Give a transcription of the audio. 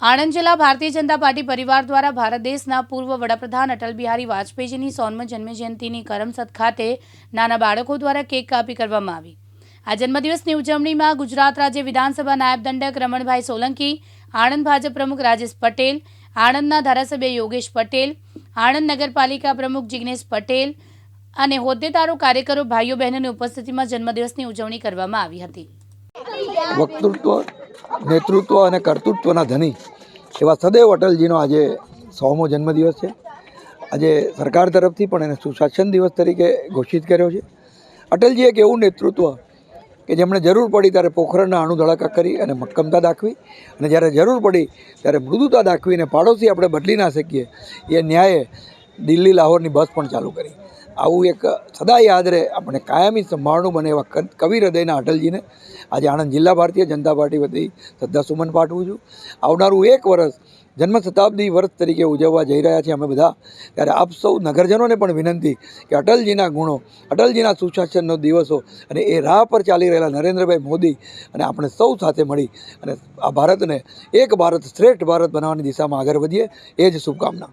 આણંદ જિલ્લા ભારતીય જનતા પાર્ટી પરિવાર દ્વારા ભારત દેશના પૂર્વ વડાપ્રધાન અટલ બિહારી વાજપેયીજીની સોનમ જન્મજયંતિની કરમસદ ખાતે નાના બાળકો દ્વારા કેક કાપી કરવામાં આવી. આ જન્મદિવસની ઉજવણીમાં ગુજરાત રાજ્ય વિધાનસભા નાયબ દંડક રમણભાઈ સોલંકી, આણંદ ભાજપ પ્રમુખ રાજેશ પટેલ, આણંદના ધારાસભ્ય યોગેશ પટેલ, આણંદ નગરપાલિકા પ્રમુખ જિગ્નેશ પટેલ અને હોદ્દેદારો, કાર્યકરો, ભાઈઓ, બહેનોની ઉપસ્થિતિમાં જન્મદિવસની ઉજવણી કરવામાં આવી હતી. વક્તૃત્વ નેતૃત્વ અને કર્તૃત્વના ધની એવા સદૈવ અટલજીનો આજે સોમો જન્મદિવસ છે. આજે સરકાર તરફથી પણ એને સુશાસન દિવસ તરીકે ઘોષિત કર્યો છે. અટલજી એક એવું નેતૃત્વ કે જેમણે જરૂર પડી ત્યારે પોખરણના અણુ ધડાકા કરી અને મક્કમતા દાખવી અને જ્યારે જરૂર પડી ત્યારે મૃદુતા દાખવીને પાડોશી આપણે બદલી ના શકીએ. એ ન્યાયે દિલ્હી લાહોરની બસ પણ ચાલુ કરી. આવું એક સદા યાદ રહે આપણે કાયમી સંભાળણું બને એવા કવિ હૃદયના અટલજીને. આજે આણંદ જિલ્લા ભારતીય જનતા પાર્ટી વતી શ્રદ્ધાસુમન પાઠવું છું. આવનારું એક વર્ષ જન્મ શતાબ્દી વર્ષ તરીકે ઉજવવા જઈ રહ્યા છીએ અમે બધા. ત્યારે આપ સૌ નગરજનોને પણ વિનંતી કે અટલજીના ગુણો, અટલજીના સુશાસનનો દિવસો અને એ રાહ પર ચાલી રહેલા નરેન્દ્રભાઈ મોદી અને આપણે સૌ સાથે મળી અને આ ભારતને એક ભારત શ્રેષ્ઠ ભારત બનાવવાની દિશામાં આગળ વધીએ. એ જ શુભકામના.